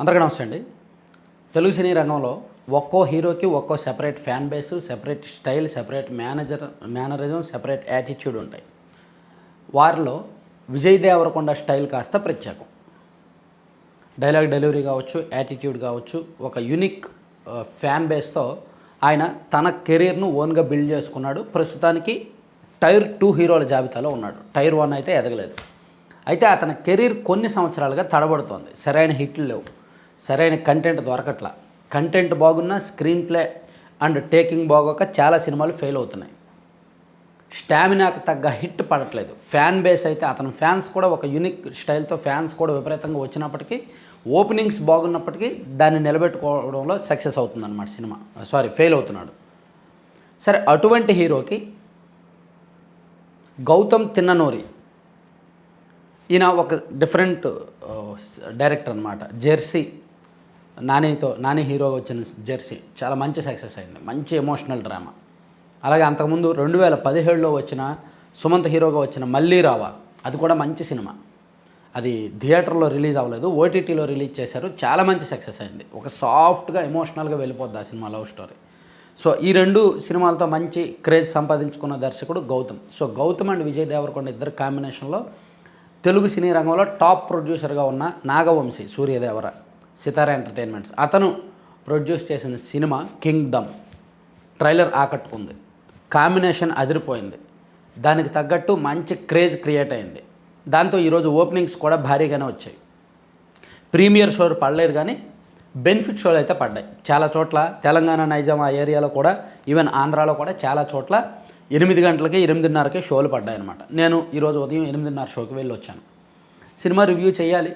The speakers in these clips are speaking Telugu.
అందరికీ నమస్తే అండి. తెలుగు సినీ రంగంలో ఒక్కో హీరోకి ఒక్కో separate fan base separate style separate manager mannerism separate attitude ఉంటాయి. వారిలో విజయ్ దేవరకొండ స్టైల్ కాస్త ప్రత్యేకం. డైలాగ్ డెలివరీ కావచ్చు యాటిట్యూడ్ కావచ్చు ఒక యునిక్ ఫ్యాన్ బేస్తో ఆయన తన కెరీర్ను ఓన్గా బిల్డ్ చేసుకున్నాడు. ప్రస్తుతానికి టైర్ టూ హీరోల జాబితాలో ఉన్నాడు. టైర్ వన్ అయితే ఎదగలేదు. అయితే అతని కెరీర్ కొన్ని సంవత్సరాలుగా తడబడుతోంది. సరైన హిట్లు లేవు. సరైన కంటెంట్ దొరకట్లా. కంటెంట్ బాగున్నా స్క్రీన్ ప్లే అండ్ టేకింగ్ బాగోక చాలా సినిమాలు ఫెయిల్ అవుతున్నాయి. స్టామినాకు తగ్గ హిట్ పడట్లేదు. ఫ్యాన్ బేస్ అయితే అతని ఫ్యాన్స్ కూడా ఒక యూనిక్ స్టైల్తో ఫ్యాన్స్ కూడా విపరీతంగా వచ్చినప్పటికీ ఓపెనింగ్స్ బాగున్నప్పటికీ దాన్ని నిలబెట్టుకోవడంలో సక్సెస్ అవుతుందన్నమాట సినిమా. సారీ ఫెయిల్ అవుతున్నాడు. సరే అటువంటి హీరోకి గౌతమ్ తిన్ననూరి. ఈయన ఒక డిఫరెంట్ డైరెక్టర్ అనమాట జెర్సీ నానితో నాని హీరోగా వచ్చిన జెర్సీ చాలా మంచి సక్సెస్ అయింది. మంచి ఎమోషనల్ డ్రామా అలాగే అంతకుముందు రెండు వేల పదిహేడులో వచ్చిన సుమంత్ హీరోగా వచ్చిన మళ్ళీ రావా అది కూడా మంచి సినిమా. అది థియేటర్లో రిలీజ్ అవ్వలేదు ఓటీటీలో రిలీజ్ చేశారు చాలా మంచి సక్సెస్ అయింది. ఒక సాఫ్ట్గా ఎమోషనల్గా వెళ్ళిపోద్ది ఆ సినిమా లవ్ స్టోరీ. సో ఈ రెండు సినిమాలతో మంచి క్రేజ్ సంపాదించుకున్న దర్శకుడు గౌతమ్. సో గౌతమ్ అండ్ విజయ్ దేవరకొండ ఇద్దరు కాంబినేషన్లో తెలుగు సినీ రంగంలో టాప్ ప్రొడ్యూసర్గా ఉన్న నాగవంశీ సూర్యదేవర. సితారా ఎంటర్టైన్మెంట్స్. అతను ప్రొడ్యూస్ చేసిన సినిమా కింగ్డమ్. ట్రైలర్ ఆకట్టుకుంది. కాంబినేషన్ అదిరిపోయింది. దానికి తగ్గట్టు మంచి క్రేజ్ క్రియేట్ అయింది. దాంతో ఈరోజు ఓపెనింగ్స్ కూడా భారీగానే వచ్చాయి. ప్రీమియర్ షోలు పడలేదు కానీ బెనిఫిట్ షోలు అయితే పడ్డాయి. చాలా చోట్ల తెలంగాణ నైజాం ఆ ఏరియాలో కూడా ఈవెన్ ఆంధ్రాలో కూడా చాలా చోట్ల ఎనిమిది గంటలకి ఎనిమిదిన్నరకే షోలు పడ్డాయి అనమాట నేను ఈరోజు ఉదయం ఎనిమిదిన్నర షోకి వెళ్ళి వచ్చాను సినిమా రివ్యూ చేయాలి.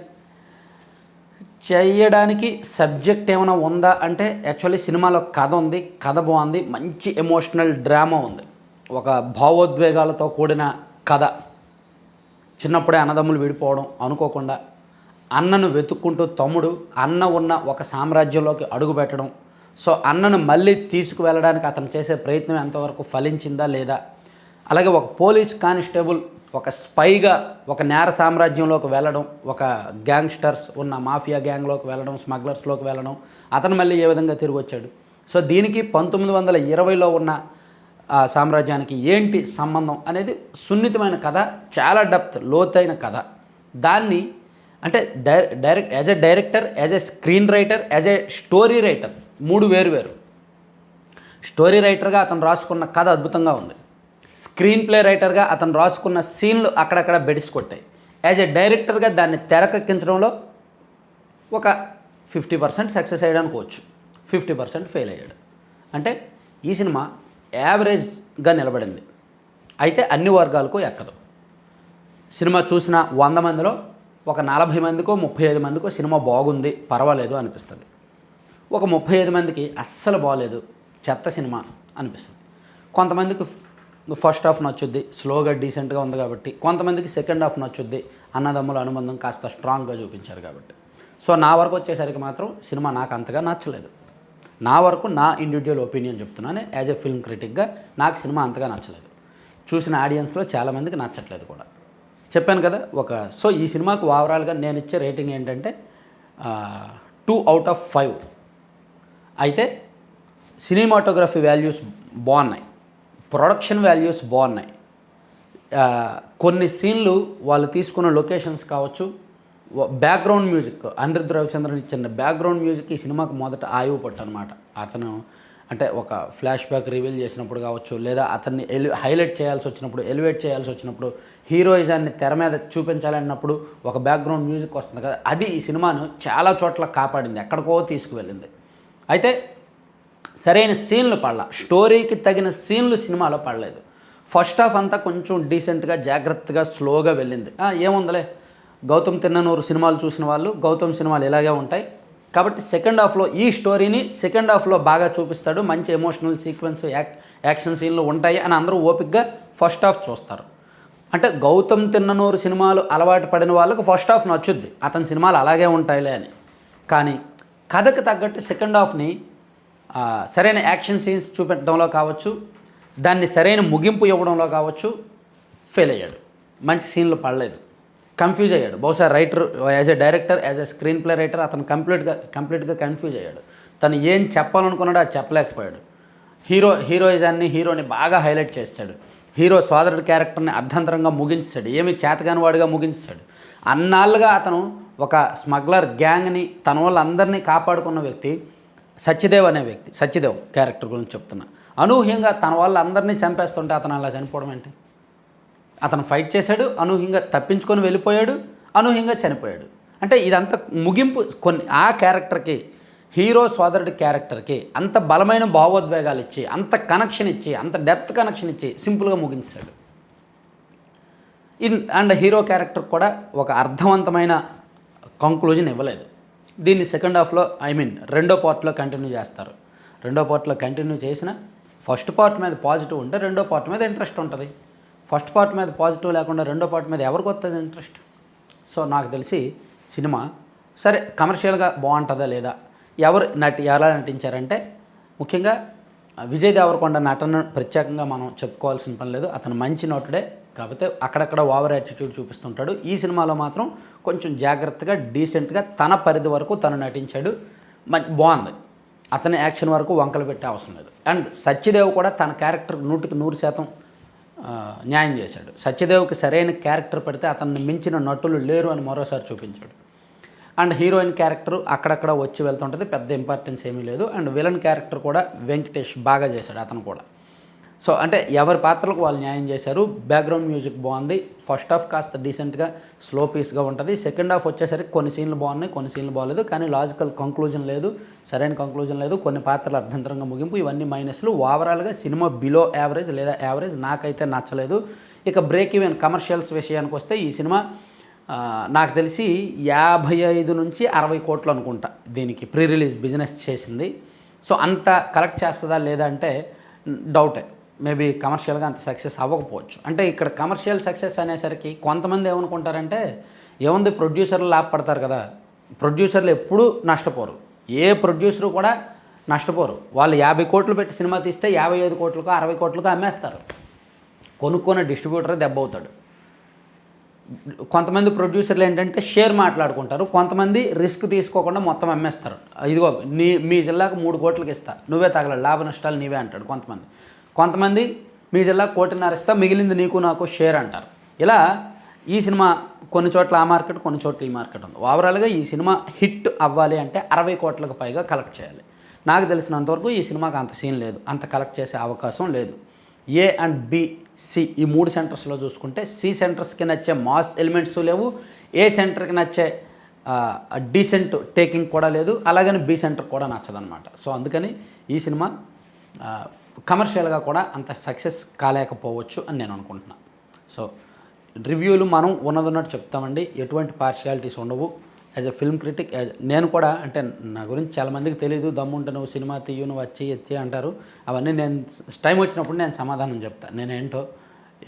చేయడానికి సబ్జెక్ట్ ఏమైనా ఉందా అంటే యాక్చువల్లీ సినిమాలో కథ ఉంది కథ బాగుంది మంచి ఎమోషనల్ డ్రామా ఉంది. ఒక భావోద్వేగాలతో కూడిన కథ. చిన్నప్పుడే అన్నదమ్ములు విడిపోవడం అనుకోకుండా అన్నను వెతుక్కుంటూ తమ్ముడు అన్న ఉన్న ఒక సామ్రాజ్యంలోకి అడుగుపెట్టడం. సో అన్నను మళ్ళీ తీసుకువెళ్ళడానికి అతను చేసే ప్రయత్నం ఎంతవరకు ఫలించిందా లేదా? అలాగే ఒక పోలీస్ కానిస్టేబుల్ ఒక స్పైగా ఒక నేర సామ్రాజ్యంలోకి వెళ్ళడం ఒక గ్యాంగ్స్టర్స్ ఉన్న మాఫియా గ్యాంగ్లోకి వెళ్ళడం స్మగ్లర్స్లోకి వెళ్ళడం అతను మళ్ళీ ఏ విధంగా తిరిగి వచ్చాడు? సో దీనికి పంతొమ్మిది వందల ఇరవైలో ఉన్న సామ్రాజ్యానికి ఏంటి సంబంధం అనేది సున్నితమైన కథ చాలా డెప్త్ లోతైన కథ. దాన్ని అంటే die direct as a director as a screen writer as a story writer మూడు వేరు వేరు. స్టోరీ రైటర్గా అతను రాసుకున్న కథ అద్భుతంగా ఉంది. స్క్రీన్ ప్లే రైటర్గా అతను రాసుకున్న సీన్లు అక్కడక్కడ బెడిసి కొట్టాయి. యాజ్ ఎ డైరెక్టర్గా దాన్ని తెరకెక్కించడంలో ఒక ఫిఫ్టీ పర్సెంట్ సక్సెస్ అయ్యాడు అనుకోవచ్చు ఫిఫ్టీ పర్సెంట్ ఫెయిల్ అయ్యాడు. అంటే ఈ సినిమా యావరేజ్గా నిలబడింది. అయితే అన్ని వర్గాలకు ఎక్కదు. సినిమా చూసిన వంద మందిలో ఒక నలభై మందికో ముప్పై ఐదు మందికో సినిమా బాగుంది పర్వాలేదు అనిపిస్తుంది. ఒక ముప్పై ఐదు మందికి అస్సలు బాగలేదు చెత్త సినిమా అనిపిస్తుంది. కొంతమందికి ఫస్ట్ హాఫ్ నచ్చుద్ది. స్లోగా డీసెంట్గా ఉంది కాబట్టి. కొంతమందికి సెకండ్ హాఫ్ నచ్చుద్ది. అన్నదమ్ముల అనుబంధం కాస్త స్ట్రాంగ్గా చూపించారు కాబట్టి. సో నా వరకు వచ్చేసరికి మాత్రం సినిమా నాకు అంతగా నచ్చలేదు. నా వరకు నా ఇండివిజువల్ ఒపీనియన్ చెప్తున్నాను. యాజ్ ఎ ఫిల్మ్ క్రిటిక్గా నాకు సినిమా అంతగా నచ్చలేదు. చూసిన ఆడియన్స్లో చాలామందికి నచ్చట్లేదు కూడా. చెప్పాను కదా ఒక సో ఈ సినిమాకు ఓవరాల్గా నేను ఇచ్చే రేటింగ్ ఏంటంటే టూ అవుట్ ఆఫ్ ఫైవ్ అయితే సినిమాటోగ్రఫీ వాల్యూస్ బాగున్నాయి. ప్రొడక్షన్ వాల్యూస్ బాగున్నాయి. కొన్ని సీన్లు వాళ్ళు తీసుకున్న లొకేషన్స్ కావచ్చు బ్యాక్గ్రౌండ్ మ్యూజిక్ అనిరుద్ధ్ రవిచంద్రన్ ఇచ్చిన బ్యాక్గ్రౌండ్ మ్యూజిక్ ఈ సినిమాకి మొదట ఆయువు పట్టు అనమాట అతను అంటే ఒక ఫ్లాష్ బ్యాక్ రివీల్ చేసినప్పుడు కావచ్చు లేదా అతన్ని ఎలి హైలైట్ చేయాల్సి వచ్చినప్పుడు ఎలివేట్ చేయాల్సి వచ్చినప్పుడు హీరోయిజాన్ని తెర మీద చూపించాలన్నప్పుడు ఒక బ్యాక్గ్రౌండ్ మ్యూజిక్ వస్తుంది కదా అది ఈ సినిమాను చాలా చోట్ల కాపాడింది ఎక్కడికో తీసుకువెళ్ళింది. అయితే సరైన సీన్లు పడలా. స్టోరీకి తగిన సీన్లు సినిమాలో పడలేదు. ఫస్ట్ హాఫ్ అంతా కొంచెం డీసెంట్గా జాగ్రత్తగా స్లోగా వెళ్ళింది. ఏముందలే. గౌతమ్ తిన్ననూరు సినిమాలు చూసిన వాళ్ళు గౌతమ్ సినిమాలు ఇలాగే ఉంటాయి. కాబట్టి సెకండ్ హాఫ్లో ఈ స్టోరీని సెకండ్ హాఫ్లో బాగా చూపిస్తాడు. మంచి ఎమోషనల్ సీక్వెన్స్ యాక్ యాక్షన్ సీన్లు ఉంటాయి అని అందరూ ఓపిక్గా ఫస్ట్ హాఫ్ చూస్తారు. అంటే గౌతమ్ తిన్ననూరు సినిమాలు అలవాటు పడిన వాళ్ళకు ఫస్ట్ హాఫ్ నచ్చుద్ది. అతని సినిమాలు అలాగే ఉంటాయిలే అని. కానీ కథకు తగ్గట్టు సెకండ్ హాఫ్ని సరైన యాక్షన్ సీన్స్ చూపెట్టడంలో కావచ్చు దాన్ని సరైన ముగింపు ఇవ్వడంలో కావచ్చు ఫెయిల్ అయ్యాడు. మంచి సీన్లు పడలేదు. కన్ఫ్యూజ్ అయ్యాడు. బహుశా writer as a director as a screen play writer అతను కంప్లీట్గా కంప్లీట్గా కన్ఫ్యూజ్ అయ్యాడు. తను ఏం చెప్పాలనుకున్నాడో అది చెప్పలేకపోయాడు. హీరో హీరోయిజాన్ని హీరోని బాగా హైలైట్ చేస్తాడు. హీరో సోదరుడి క్యారెక్టర్ని అర్ధంతరంగా ముగించాడు. ఏమి చేతగాని వాడిగా ముగించాడు. అన్నాళ్ళుగా అతను ఒక స్మగ్లర్ గ్యాంగ్ని తన వాళ్ళందరినీ కాపాడుకున్న వ్యక్తి సత్యదేవ్ అనే వ్యక్తి సత్యదేవ్ క్యారెక్టర్ గురించి చెప్తున్నా. అనూహ్యంగా తన వాళ్ళందరినీ చంపేస్తుంటే అతను అలా చనిపోవడం ఏంటి? అతను ఫైట్ చేశాడు అనూహ్యంగా తప్పించుకొని వెళ్ళిపోయాడు అనూహ్యంగా చనిపోయాడు. అంటే ఇదంతా ముగింపు కొన్ని ఆ క్యారెక్టర్కి హీరో సోదరుడి క్యారెక్టర్కి అంత బలమైన భావోద్వేగాలు ఇచ్చి అంత కనెక్షన్ ఇచ్చి అంత డెప్త్ కనెక్షన్ ఇచ్చి సింపుల్గా ముగించాడు. ఇన్ అండ్ హీరో క్యారెక్టర్ కూడా ఒక అర్థవంతమైన కంక్లూజన్ ఇవ్వలేదు. దీన్ని సెకండ్ హాఫ్లో ఐ మీన్ రెండో పార్ట్లో కంటిన్యూ చేస్తారు. రెండో పార్ట్లో కంటిన్యూ చేసిన ఫస్ట్ పార్ట్ మీద పాజిటివ్ ఉంటే రెండో పార్ట్ మీద ఇంట్రెస్ట్ ఉంటుంది. ఫస్ట్ పార్ట్ మీద పాజిటివ్ లేకుండా రెండో పార్ట్ మీద ఎవరికి వస్తుంది ఇంట్రెస్ట్ సో నాకు తెలిసి సినిమా సరే కమర్షియల్గా బాగుంటుందా లేదా? ఎవరు నటి ఎలా నటించారంటే ముఖ్యంగా విజయ్ దేవరకొండ నటన ప్రత్యేకంగా మనం చెప్పుకోవాల్సిన పని లేదు. అతను మంచి నటుడే. కాకపోతే అక్కడక్కడ ఓవర్ యాటిట్యూడ్ చూపిస్తుంటాడు. ఈ సినిమాలో మాత్రం కొంచెం జాగ్రత్తగా డీసెంట్గా తన పరిధి వరకు తను నటించాడు. మ బాగుంది. అతని యాక్షన్ వరకు వంకలు పెట్టే అవసరం లేదు. అండ్ సత్యదేవ్ కూడా తన క్యారెక్టర్ నూటికి నూరు శాతం న్యాయం చేశాడు. సత్యదేవ్కి సరైన క్యారెక్టర్ పెడితే అతన్ని మించిన నటులు లేరు అని మరోసారి చూపించాడు. అండ్ హీరోయిన్ క్యారెక్టర్ అక్కడక్కడ వచ్చి వెళ్తుంటుంది. పెద్ద ఇంపార్టెన్స్ ఏమీ లేదు. అండ్ విలన్ క్యారెక్టర్ కూడా వెంకటేష్ బాగా చేశాడు అతను కూడా. సో అంటే ఎవరి పాత్రలకు వాళ్ళు న్యాయం చేశారు బ్యాక్గ్రౌండ్ మ్యూజిక్ బాగుంది. ఫస్ట్ హాఫ్ కాస్త డీసెంట్గా స్లో పీస్గా ఉంటుంది. సెకండ్ హాఫ్ వచ్చేసరికి కొన్ని సీన్లు బాగున్నాయి కొన్ని సీన్లు బాగలేదు. కానీ లాజికల్ కంక్లూజన్ లేదు సరైన కంక్లూజన్ లేదు. కొన్ని పాత్రలు అర్థంతరంగా ముగింపు ఇవన్నీ మైనస్లు ఓవరాల్గా సినిమా బిలో యావరేజ్ లేదా యావరేజ్ నాకైతే నచ్చలేదు. ఇక బ్రేక్ ఈవెన్ కమర్షియల్స్ విషయానికి వస్తే ఈ సినిమా నాకు తెలిసి యాభై ఐదు నుంచి అరవై కోట్లు అనుకుంటా దీనికి ప్రీ రిలీజ్ బిజినెస్ చేసింది. సో అంత కలెక్ట్ చేస్తుందా లేదా అంటే డౌటే మేబీ కమర్షియల్గా అంత సక్సెస్ అవ్వకపోవచ్చు. అంటే ఇక్కడ కమర్షియల్ సక్సెస్ అనేసరికి కొంతమంది ఏమనుకుంటారంటే ఏముంది ప్రొడ్యూసర్లు లాభపడతారు కదా ప్రొడ్యూసర్లు ఎప్పుడూ నష్టపోరు. ఏ ప్రొడ్యూసరు కూడా నష్టపోరు. వాళ్ళు యాభై కోట్లు పెట్టి సినిమా తీస్తే యాభై ఐదు కోట్లకు అరవై కోట్లకు అమ్మేస్తారు. కొనుక్కున్న డిస్ట్రిబ్యూటర్ దెబ్బ అవుతాడు కొంతమంది ప్రొడ్యూసర్లు ఏంటంటే షేర్ మాట్లాడుకుంటారు కొంతమంది రిస్క్ తీసుకోకుండా మొత్తం అమ్మేస్తారు. ఇదిగో నీ మీ జిల్లాకు మూడు కోట్లకి ఇస్తా నువ్వే తగలడు లాభ నష్టాలు నీవే అంటాడు కొంతమంది. కొంతమంది మీ జిల్లా కోటిన్నర ఇస్తా మిగిలింది నీకు నాకు షేర్ అంటారు. ఇలా ఈ సినిమా కొన్ని చోట్ల ఆ మార్కెట్ కొన్ని చోట్ల ఈ మార్కెట్ ఉంది. ఓవరాల్గా ఈ సినిమా హిట్ అవ్వాలి అంటే అరవై కోట్లకు పైగా కలెక్ట్ చేయాలి. నాకు తెలిసినంతవరకు ఈ సినిమాకి అంత సీన్ లేదు. అంత కలెక్ట్ చేసే అవకాశం లేదు. ఏ అండ్ బి సి ఈ మూడు సెంటర్స్లో చూసుకుంటే సి సెంటర్స్కి నచ్చే మాస్ ఎలిమెంట్స్ లేవు. ఏ సెంటర్కి నచ్చే డీసెంట్ టేకింగ్ కూడా లేదు. అలాగని బి సెంటర్ కూడా నచ్చదనమాట. సో అందుకని ఈ సినిమా కమర్షియల్గా కూడా అంత సక్సెస్ కాలేకపోవచ్చు అని నేను అనుకుంటున్నాను సో రివ్యూలు మనం ఉన్నదన్నట్టు చెప్తామండి. ఎటువంటి పార్షియాలిటీస్ ఉండవు. యాజ్ ఎ ఫిల్మ్ క్రిటిక్ నేను కూడా అంటే నా గురించి చాలామందికి తెలియదు దమ్ముంటే నువ్వు సినిమా తీయు నువ్వు వచ్చి ఎత్తి అంటారు. అవన్నీ నేను టైం వచ్చినప్పుడు నేను సమాధానం చెప్తాను నేనేంటో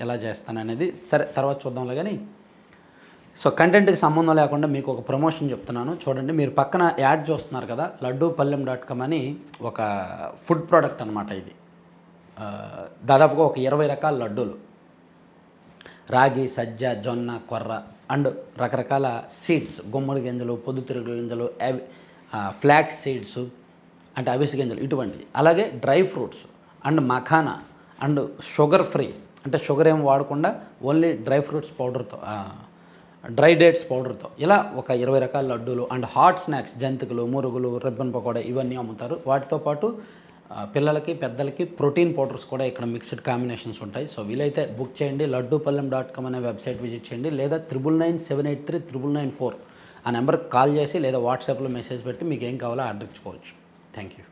ఎలా చేస్తాను అనేది. సరే తర్వాత చూద్దాంలే కానీ సో కంటెంట్కి సంబంధం లేకుండా మీకు ఒక ప్రమోషన్ చెప్తున్నాను. చూడండి మీరు పక్కన యాడ్ చూస్తున్నారు కదా లడ్డూ పల్లెం డాట్ కామ్ అని ఒక ఫుడ్ ప్రోడక్ట్ అనమాట ఇది. దాదాపుగా ఒక ఇరవై రకాల లడ్డూలు. రాగి సజ్జ జొన్న కొర్ర అండ్ రకరకాల సీడ్స్ గుమ్మడి గింజలు పొద్దుతిరుగుడు గింజలు అవి ఫ్లాక్స్ సీడ్స్ అంటే అవిసి గింజలు ఇటువంటివి. అలాగే dry fruits and makhana and sugar free అంటే షుగర్ ఏం వాడకుండా ఓన్లీ డ్రై ఫ్రూట్స్ పౌడర్తో డ్రై డేట్స్ పౌడర్తో. ఇలా ఒక ఇరవై రకాల లడ్డూలు అండ్ హాట్ స్నాక్స్ జంతికలు మురుగులు రిబ్బన్ పకోడా ఇవన్నీ అమ్ముతారు. వాటితో పాటు పిల్లలకి పెద్దలకి ప్రోటీన్ పౌడర్స్ కూడా ఇక్కడ మిక్స్డ్ కాంబినేషన్స్ ఉంటాయి. సో వీలైతే బుక్ చేయండి. లడ్డూపల్లెం డాట్ కామ్ అనే వెబ్సైట్ విజిట్ చేయండి. లేదా triple nine seven eight three triple nine four ఆ నెంబర్కి కాల్ చేసి లేదా వాట్సాప్లో మెసేజ్ పెట్టి మీకు ఏం కావాలో ఆర్డర్ ఇచ్చుకోవచ్చు థ్యాంక్ యూ.